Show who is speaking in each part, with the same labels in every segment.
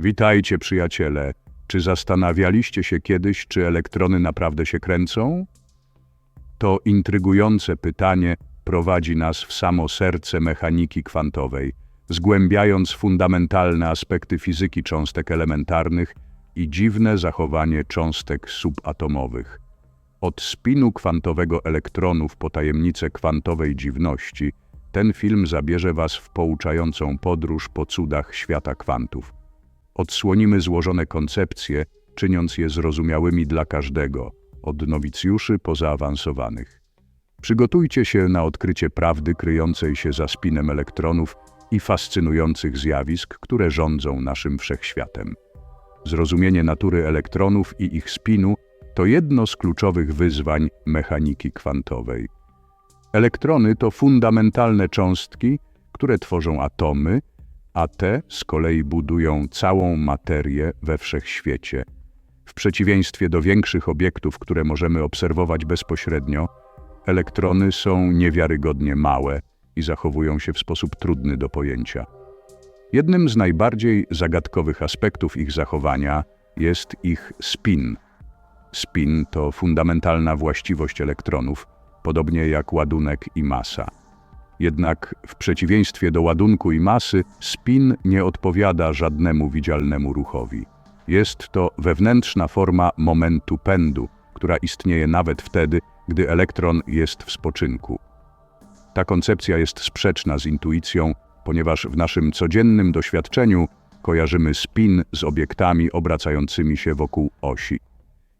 Speaker 1: Witajcie, przyjaciele. Czy zastanawialiście się kiedyś, czy elektrony naprawdę się kręcą? To intrygujące pytanie prowadzi nas w samo serce mechaniki kwantowej, zgłębiając fundamentalne aspekty fizyki cząstek elementarnych i dziwne zachowanie cząstek subatomowych. Od spinu kwantowego elektronów po tajemnicę kwantowej dziwności, ten film zabierze Was w pouczającą podróż po cudach świata kwantów. Odsłonimy złożone koncepcje, czyniąc je zrozumiałymi dla każdego, od nowicjuszy po zaawansowanych. Przygotujcie się na odkrycie prawdy kryjącej się za spinem elektronów i fascynujących zjawisk, które rządzą naszym wszechświatem. Zrozumienie natury elektronów i ich spinu to jedno z kluczowych wyzwań mechaniki kwantowej. Elektrony to fundamentalne cząstki, które tworzą atomy, a te z kolei budują całą materię we wszechświecie. W przeciwieństwie do większych obiektów, które możemy obserwować bezpośrednio, elektrony są niewiarygodnie małe i zachowują się w sposób trudny do pojęcia. Jednym z najbardziej zagadkowych aspektów ich zachowania jest ich spin. Spin to fundamentalna właściwość elektronów, podobnie jak ładunek i masa. Jednak w przeciwieństwie do ładunku i masy, spin nie odpowiada żadnemu widzialnemu ruchowi. Jest to wewnętrzna forma momentu pędu, która istnieje nawet wtedy, gdy elektron jest w spoczynku. Ta koncepcja jest sprzeczna z intuicją, ponieważ w naszym codziennym doświadczeniu kojarzymy spin z obiektami obracającymi się wokół osi.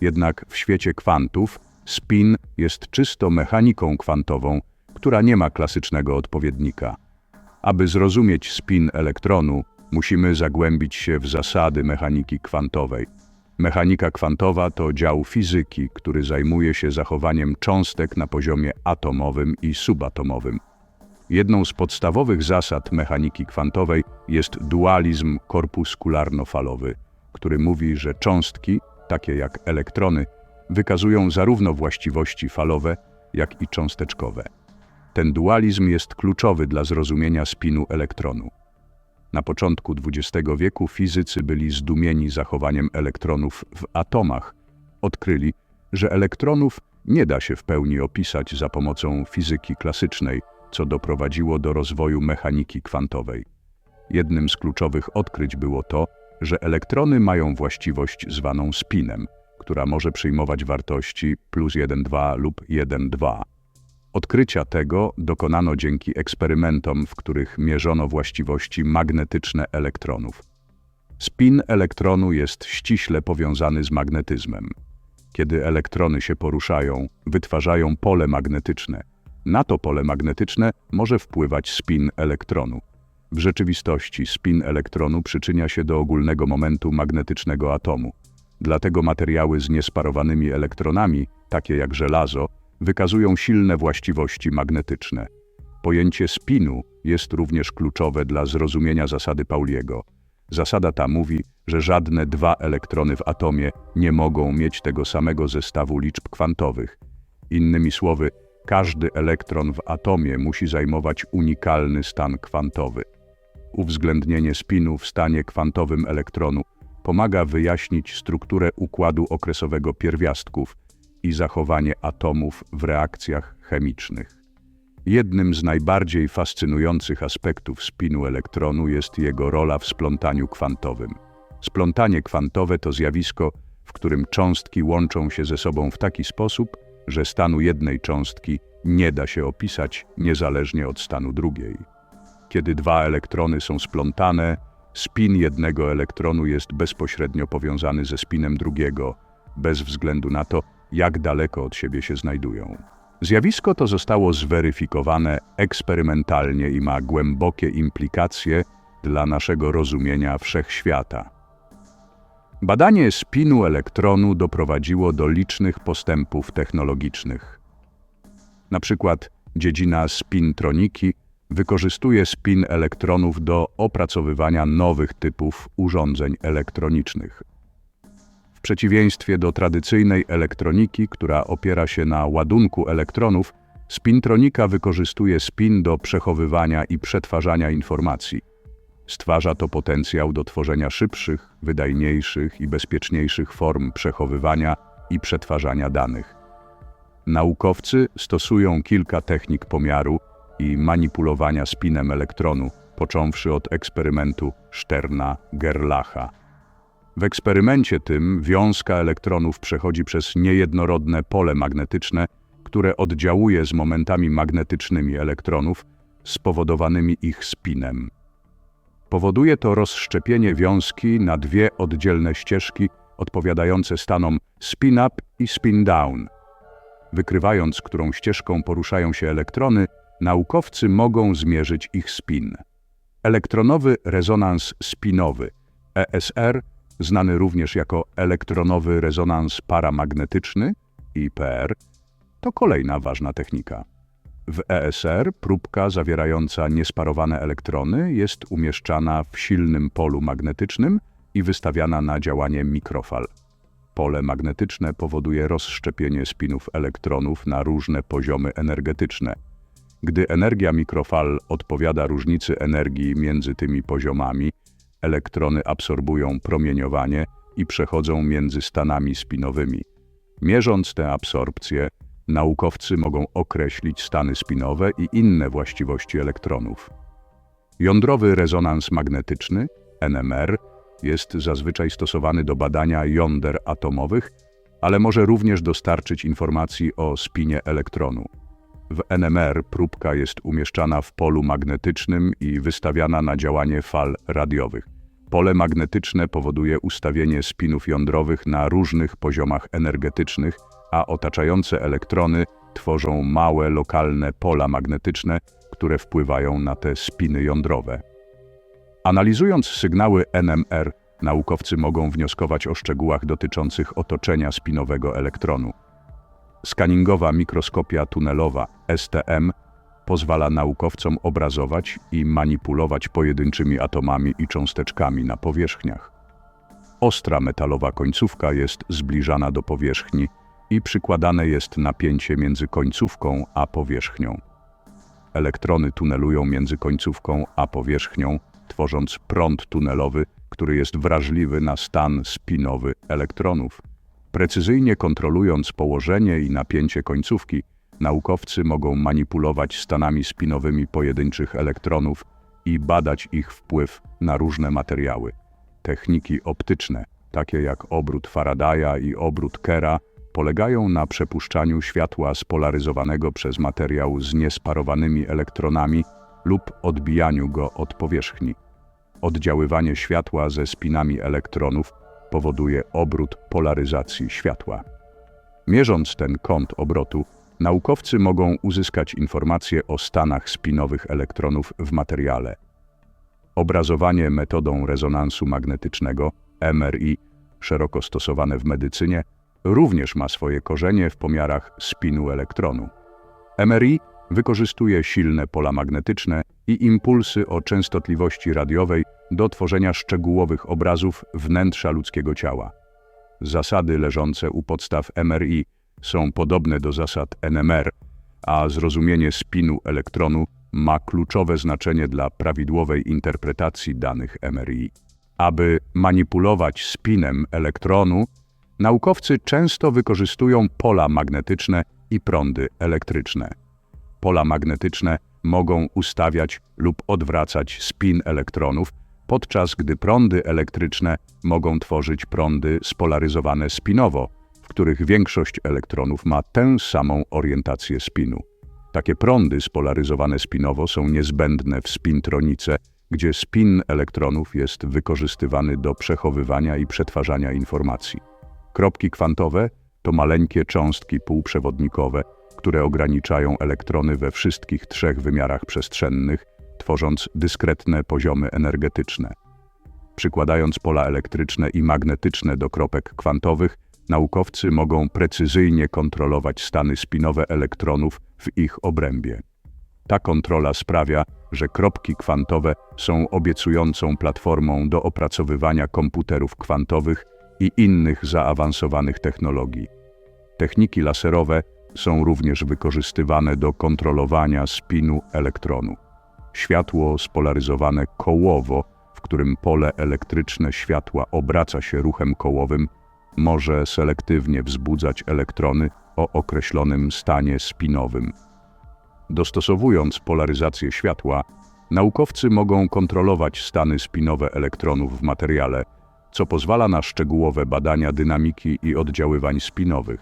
Speaker 1: Jednak w świecie kwantów spin jest czysto mechaniką kwantową, która nie ma klasycznego odpowiednika. Aby zrozumieć spin elektronu, musimy zagłębić się w zasady mechaniki kwantowej. Mechanika kwantowa to dział fizyki, który zajmuje się zachowaniem cząstek na poziomie atomowym i subatomowym. Jedną z podstawowych zasad mechaniki kwantowej jest dualizm korpuskularno-falowy, który mówi, że cząstki, takie jak elektrony, wykazują zarówno właściwości falowe, jak i cząsteczkowe. Ten dualizm jest kluczowy dla zrozumienia spinu elektronu. Na początku XX wieku fizycy byli zdumieni zachowaniem elektronów w atomach. Odkryli, że elektronów nie da się w pełni opisać za pomocą fizyki klasycznej, co doprowadziło do rozwoju mechaniki kwantowej. Jednym z kluczowych odkryć było to, że elektrony mają właściwość zwaną spinem, która może przyjmować wartości plus 1,2 lub 1,2. Odkrycia tego dokonano dzięki eksperymentom, w których mierzono właściwości magnetyczne elektronów. Spin elektronu jest ściśle powiązany z magnetyzmem. Kiedy elektrony się poruszają, wytwarzają pole magnetyczne. Na to pole magnetyczne może wpływać spin elektronu. W rzeczywistości spin elektronu przyczynia się do ogólnego momentu magnetycznego atomu. Dlatego materiały z niesparowanymi elektronami, takie jak żelazo, wykazują silne właściwości magnetyczne. Pojęcie spinu jest również kluczowe dla zrozumienia zasady Pauliego. Zasada ta mówi, że żadne dwa elektrony w atomie nie mogą mieć tego samego zestawu liczb kwantowych. Innymi słowy, każdy elektron w atomie musi zajmować unikalny stan kwantowy. Uwzględnienie spinu w stanie kwantowym elektronu pomaga wyjaśnić strukturę układu okresowego pierwiastków i zachowanie atomów w reakcjach chemicznych. Jednym z najbardziej fascynujących aspektów spinu elektronu jest jego rola w splątaniu kwantowym. Splątanie kwantowe to zjawisko, w którym cząstki łączą się ze sobą w taki sposób, że stanu jednej cząstki nie da się opisać niezależnie od stanu drugiej. Kiedy dwa elektrony są splątane, spin jednego elektronu jest bezpośrednio powiązany ze spinem drugiego, bez względu na to, jak daleko od siebie się znajdują. Zjawisko to zostało zweryfikowane eksperymentalnie i ma głębokie implikacje dla naszego rozumienia wszechświata. Badanie spinu elektronu doprowadziło do licznych postępów technologicznych. Na przykład dziedzina spintroniki wykorzystuje spin elektronów do opracowywania nowych typów urządzeń elektronicznych. Przeciwieństwie do tradycyjnej elektroniki, która opiera się na ładunku elektronów, spintronika wykorzystuje spin do przechowywania i przetwarzania informacji. Stwarza to potencjał do tworzenia szybszych, wydajniejszych i bezpieczniejszych form przechowywania i przetwarzania danych. Naukowcy stosują kilka technik pomiaru i manipulowania spinem elektronu, począwszy od eksperymentu Sterna-Gerlacha. W eksperymencie tym wiązka elektronów przechodzi przez niejednorodne pole magnetyczne, które oddziałuje z momentami magnetycznymi elektronów spowodowanymi ich spinem. Powoduje to rozszczepienie wiązki na dwie oddzielne ścieżki odpowiadające stanom spin-up i spin-down. Wykrywając, którą ścieżką poruszają się elektrony, naukowcy mogą zmierzyć ich spin. Elektronowy rezonans spinowy ESR, znany również jako elektronowy rezonans paramagnetyczny IPR, to kolejna ważna technika. W ESR próbka zawierająca niesparowane elektrony jest umieszczana w silnym polu magnetycznym i wystawiana na działanie mikrofal. Pole magnetyczne powoduje rozszczepienie spinów elektronów na różne poziomy energetyczne. Gdy energia mikrofal odpowiada różnicy energii między tymi poziomami, elektrony absorbują promieniowanie i przechodzą między stanami spinowymi. Mierząc tę absorpcję, naukowcy mogą określić stany spinowe i inne właściwości elektronów. Jądrowy rezonans magnetyczny, NMR, jest zazwyczaj stosowany do badania jąder atomowych, ale może również dostarczyć informacji o spinie elektronu. W NMR próbka jest umieszczana w polu magnetycznym i wystawiana na działanie fal radiowych. Pole magnetyczne powoduje ustawienie spinów jądrowych na różnych poziomach energetycznych, a otaczające elektrony tworzą małe lokalne pola magnetyczne, które wpływają na te spiny jądrowe. Analizując sygnały NMR, naukowcy mogą wnioskować o szczegółach dotyczących otoczenia spinowego elektronu. Skaningowa mikroskopia tunelowa STM pozwala naukowcom obrazować i manipulować pojedynczymi atomami i cząsteczkami na powierzchniach. Ostra metalowa końcówka jest zbliżana do powierzchni i przykładane jest napięcie między końcówką a powierzchnią. Elektrony tunelują między końcówką a powierzchnią, tworząc prąd tunelowy, który jest wrażliwy na stan spinowy elektronów. Precyzyjnie kontrolując położenie i napięcie końcówki, naukowcy mogą manipulować stanami spinowymi pojedynczych elektronów i badać ich wpływ na różne materiały. Techniki optyczne, takie jak obrót Faradaya i obrót Kera, polegają na przepuszczaniu światła spolaryzowanego przez materiał z niesparowanymi elektronami lub odbijaniu go od powierzchni. Oddziaływanie światła ze spinami elektronów powoduje obrót polaryzacji światła. Mierząc ten kąt obrotu, naukowcy mogą uzyskać informacje o stanach spinowych elektronów w materiale. Obrazowanie metodą rezonansu magnetycznego MRI, szeroko stosowane w medycynie, również ma swoje korzenie w pomiarach spinu elektronu. MRI wykorzystuje silne pola magnetyczne i impulsy o częstotliwości radiowej do tworzenia szczegółowych obrazów wnętrza ludzkiego ciała. Zasady leżące u podstaw MRI są podobne do zasad NMR, a zrozumienie spinu elektronu ma kluczowe znaczenie dla prawidłowej interpretacji danych MRI. Aby manipulować spinem elektronu, naukowcy często wykorzystują pola magnetyczne i prądy elektryczne. Pola magnetyczne mogą ustawiać lub odwracać spin elektronów, podczas gdy prądy elektryczne mogą tworzyć prądy spolaryzowane spinowo, w których większość elektronów ma tę samą orientację spinu. Takie prądy spolaryzowane spinowo są niezbędne w spintronice, gdzie spin elektronów jest wykorzystywany do przechowywania i przetwarzania informacji. Kropki kwantowe to maleńkie cząstki półprzewodnikowe, które ograniczają elektrony we wszystkich trzech wymiarach przestrzennych, tworząc dyskretne poziomy energetyczne. Przykładając pola elektryczne i magnetyczne do kropek kwantowych, naukowcy mogą precyzyjnie kontrolować stany spinowe elektronów w ich obrębie. Ta kontrola sprawia, że kropki kwantowe są obiecującą platformą do opracowywania komputerów kwantowych i innych zaawansowanych technologii. Techniki laserowe są również wykorzystywane do kontrolowania spinu elektronu. Światło spolaryzowane kołowo którym pole elektryczne światła obraca się ruchem kołowym, może selektywnie wzbudzać elektrony o określonym stanie spinowym. Dostosowując polaryzację światła, naukowcy mogą kontrolować stany spinowe elektronów w materiale, co pozwala na szczegółowe badania dynamiki i oddziaływań spinowych.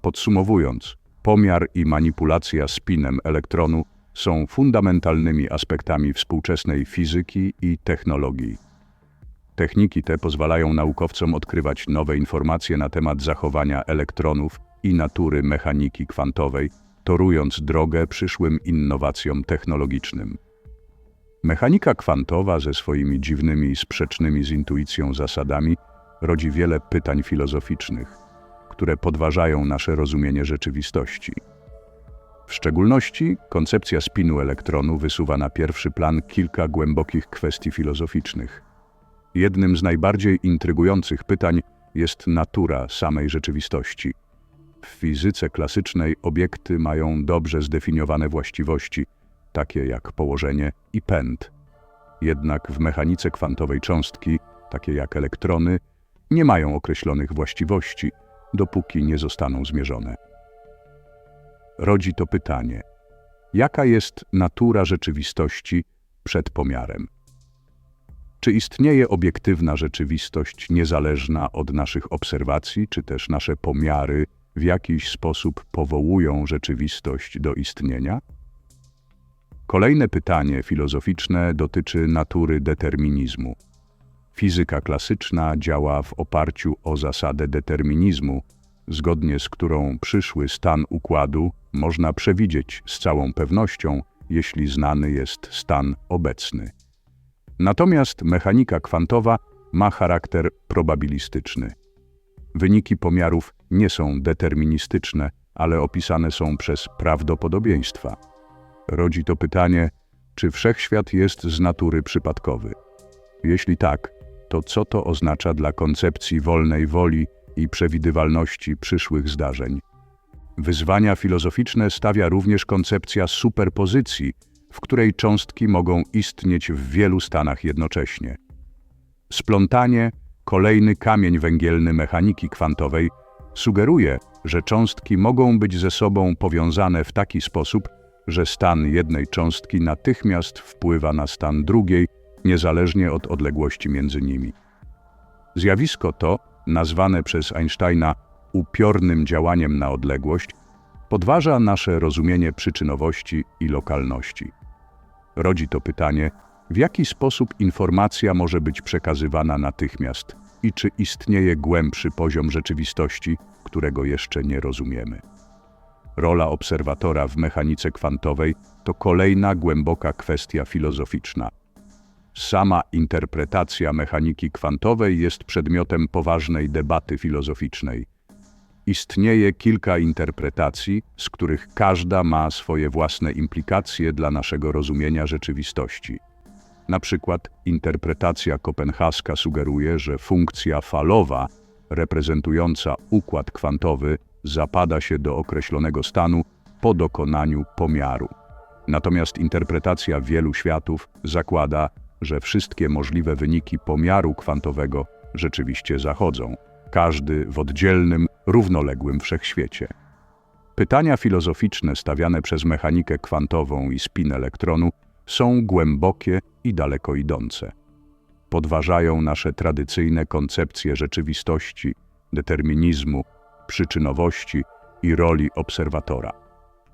Speaker 1: Podsumowując, pomiar i manipulacja spinem elektronu są fundamentalnymi aspektami współczesnej fizyki i technologii. Techniki te pozwalają naukowcom odkrywać nowe informacje na temat zachowania elektronów i natury mechaniki kwantowej, torując drogę przyszłym innowacjom technologicznym. Mechanika kwantowa ze swoimi dziwnymi i sprzecznymi z intuicją zasadami rodzi wiele pytań filozoficznych, które podważają nasze rozumienie rzeczywistości. W szczególności koncepcja spinu elektronu wysuwa na pierwszy plan kilka głębokich kwestii filozoficznych. Jednym z najbardziej intrygujących pytań jest natura samej rzeczywistości. W fizyce klasycznej obiekty mają dobrze zdefiniowane właściwości, takie jak położenie i pęd. Jednak w mechanice kwantowej cząstki, takie jak elektrony, nie mają określonych właściwości, dopóki nie zostaną zmierzone. Rodzi to pytanie: jaka jest natura rzeczywistości przed pomiarem? Czy istnieje obiektywna rzeczywistość niezależna od naszych obserwacji, czy też nasze pomiary w jakiś sposób powołują rzeczywistość do istnienia? Kolejne pytanie filozoficzne dotyczy natury determinizmu. Fizyka klasyczna działa w oparciu o zasadę determinizmu, zgodnie z którą przyszły stan układu można przewidzieć z całą pewnością, jeśli znany jest stan obecny. Natomiast mechanika kwantowa ma charakter probabilistyczny. Wyniki pomiarów nie są deterministyczne, ale opisane są przez prawdopodobieństwa. Rodzi to pytanie, czy wszechświat jest z natury przypadkowy? Jeśli tak, to co to oznacza dla koncepcji wolnej woli i przewidywalności przyszłych zdarzeń? Wyzwania filozoficzne stawia również koncepcja superpozycji, w której cząstki mogą istnieć w wielu stanach jednocześnie. Splątanie, kolejny kamień węgielny mechaniki kwantowej, sugeruje, że cząstki mogą być ze sobą powiązane w taki sposób, że stan jednej cząstki natychmiast wpływa na stan drugiej, niezależnie od odległości między nimi. Zjawisko to, nazwane przez Einsteina upiornym działaniem na odległość, podważa nasze rozumienie przyczynowości i lokalności. Rodzi to pytanie, w jaki sposób informacja może być przekazywana natychmiast i czy istnieje głębszy poziom rzeczywistości, którego jeszcze nie rozumiemy. Rola obserwatora w mechanice kwantowej to kolejna głęboka kwestia filozoficzna. Sama interpretacja mechaniki kwantowej jest przedmiotem poważnej debaty filozoficznej. Istnieje kilka interpretacji, z których każda ma swoje własne implikacje dla naszego rozumienia rzeczywistości. Na przykład interpretacja kopenhaska sugeruje, że funkcja falowa, reprezentująca układ kwantowy, zapada się do określonego stanu po dokonaniu pomiaru. Natomiast interpretacja wielu światów zakłada, że wszystkie możliwe wyniki pomiaru kwantowego rzeczywiście zachodzą, każdy w oddzielnym, równoległym wszechświecie. Pytania filozoficzne stawiane przez mechanikę kwantową i spin elektronu są głębokie i daleko idące. Podważają nasze tradycyjne koncepcje rzeczywistości, determinizmu, przyczynowości i roli obserwatora.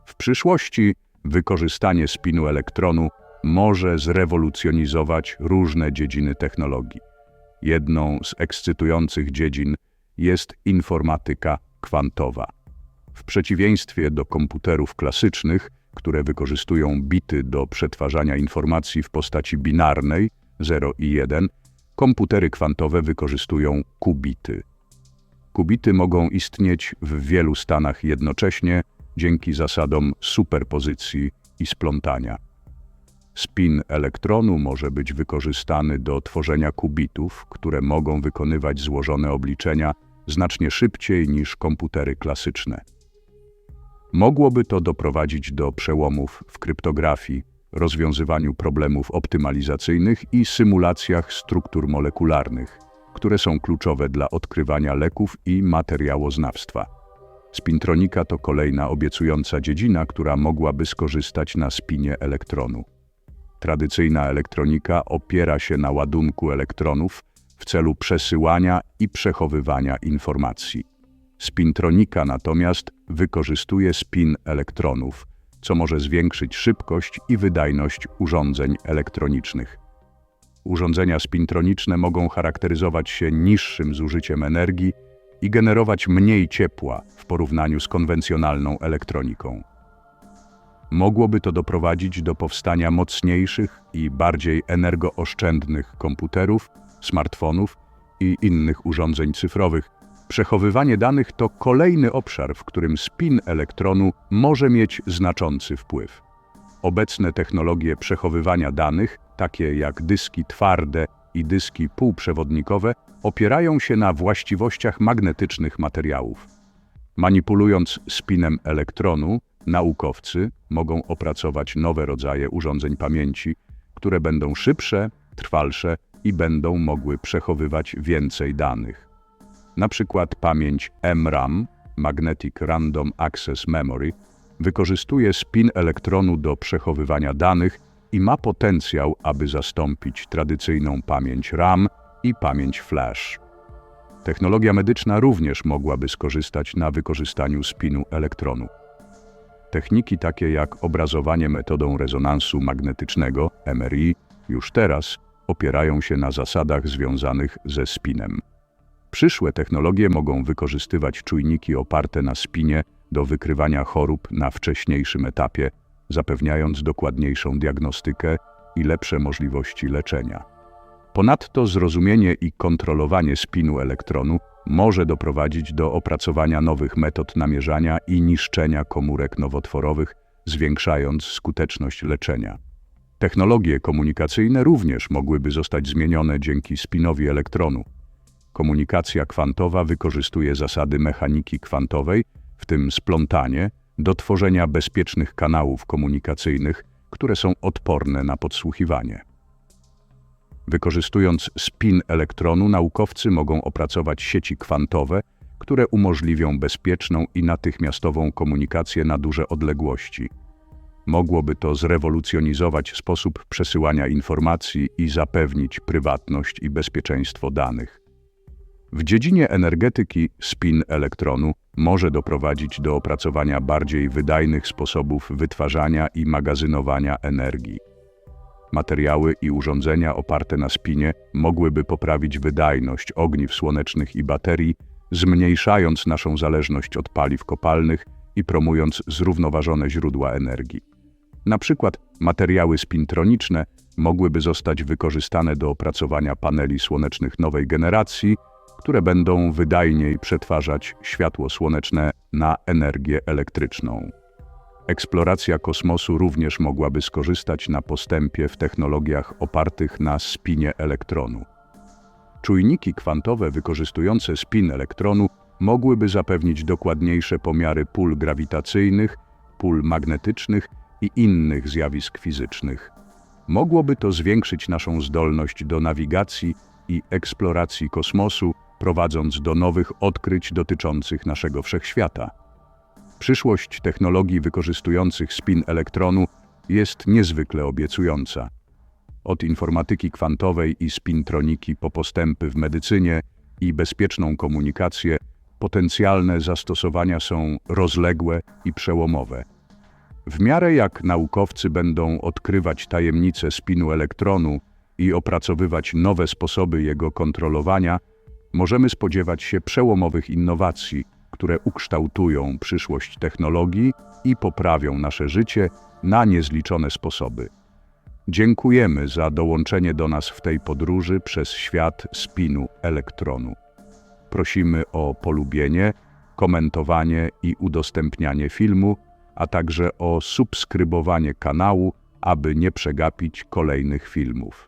Speaker 1: W przyszłości wykorzystanie spinu elektronu może zrewolucjonizować różne dziedziny technologii. Jedną z ekscytujących dziedzin jest informatyka kwantowa. W przeciwieństwie do komputerów klasycznych, które wykorzystują bity do przetwarzania informacji w postaci binarnej 0 i 1, komputery kwantowe wykorzystują kubity. Kubity mogą istnieć w wielu stanach jednocześnie dzięki zasadom superpozycji i splątania. Spin elektronu może być wykorzystany do tworzenia kubitów, które mogą wykonywać złożone obliczenia znacznie szybciej niż komputery klasyczne. Mogłoby to doprowadzić do przełomów w kryptografii, rozwiązywaniu problemów optymalizacyjnych i symulacjach struktur molekularnych, które są kluczowe dla odkrywania leków i materiałoznawstwa. Spintronika to kolejna obiecująca dziedzina, która mogłaby skorzystać na spinie elektronu. Tradycyjna elektronika opiera się na ładunku elektronów w celu przesyłania i przechowywania informacji. Spintronika natomiast wykorzystuje spin elektronów, co może zwiększyć szybkość i wydajność urządzeń elektronicznych. Urządzenia spintroniczne mogą charakteryzować się niższym zużyciem energii i generować mniej ciepła w porównaniu z konwencjonalną elektroniką. Mogłoby to doprowadzić do powstania mocniejszych i bardziej energooszczędnych komputerów, smartfonów i innych urządzeń cyfrowych. Przechowywanie danych to kolejny obszar, w którym spin elektronu może mieć znaczący wpływ. Obecne technologie przechowywania danych, takie jak dyski twarde i dyski półprzewodnikowe, opierają się na właściwościach magnetycznych materiałów. Manipulując spinem elektronu, naukowcy mogą opracować nowe rodzaje urządzeń pamięci, które będą szybsze, trwalsze i będą mogły przechowywać więcej danych. Na przykład pamięć MRAM, Magnetic Random Access Memory, wykorzystuje spin elektronu do przechowywania danych i ma potencjał, aby zastąpić tradycyjną pamięć RAM i pamięć flash. Technologia medyczna również mogłaby skorzystać na wykorzystaniu spinu elektronu. Techniki takie jak obrazowanie metodą rezonansu magnetycznego MRI już teraz opierają się na zasadach związanych ze spinem. Przyszłe technologie mogą wykorzystywać czujniki oparte na spinie do wykrywania chorób na wcześniejszym etapie, zapewniając dokładniejszą diagnostykę i lepsze możliwości leczenia. Ponadto zrozumienie i kontrolowanie spinu elektronu może doprowadzić do opracowania nowych metod namierzania i niszczenia komórek nowotworowych, zwiększając skuteczność leczenia. Technologie komunikacyjne również mogłyby zostać zmienione dzięki spinowi elektronu. Komunikacja kwantowa wykorzystuje zasady mechaniki kwantowej, w tym splątanie, do tworzenia bezpiecznych kanałów komunikacyjnych, które są odporne na podsłuchiwanie. Wykorzystując spin elektronu, naukowcy mogą opracować sieci kwantowe, które umożliwią bezpieczną i natychmiastową komunikację na duże odległości. Mogłoby to zrewolucjonizować sposób przesyłania informacji i zapewnić prywatność i bezpieczeństwo danych. W dziedzinie energetyki spin elektronu może doprowadzić do opracowania bardziej wydajnych sposobów wytwarzania i magazynowania energii. Materiały i urządzenia oparte na spinie mogłyby poprawić wydajność ogniw słonecznych i baterii, zmniejszając naszą zależność od paliw kopalnych i promując zrównoważone źródła energii. Na przykład materiały spintroniczne mogłyby zostać wykorzystane do opracowania paneli słonecznych nowej generacji, które będą wydajniej przetwarzać światło słoneczne na energię elektryczną. Eksploracja kosmosu również mogłaby skorzystać na postępie w technologiach opartych na spinie elektronu. Czujniki kwantowe wykorzystujące spin elektronu mogłyby zapewnić dokładniejsze pomiary pól grawitacyjnych, pól magnetycznych i innych zjawisk fizycznych. Mogłoby to zwiększyć naszą zdolność do nawigacji i eksploracji kosmosu, prowadząc do nowych odkryć dotyczących naszego wszechświata. Przyszłość technologii wykorzystujących spin elektronu jest niezwykle obiecująca. Od informatyki kwantowej i spintroniki po postępy w medycynie i bezpieczną komunikację, potencjalne zastosowania są rozległe i przełomowe. W miarę jak naukowcy będą odkrywać tajemnice spinu elektronu i opracowywać nowe sposoby jego kontrolowania, możemy spodziewać się przełomowych innowacji, które ukształtują przyszłość technologii i poprawią nasze życie na niezliczone sposoby. Dziękujemy za dołączenie do nas w tej podróży przez świat spinu elektronu. Prosimy o polubienie, komentowanie i udostępnianie filmu, a także o subskrybowanie kanału, aby nie przegapić kolejnych filmów.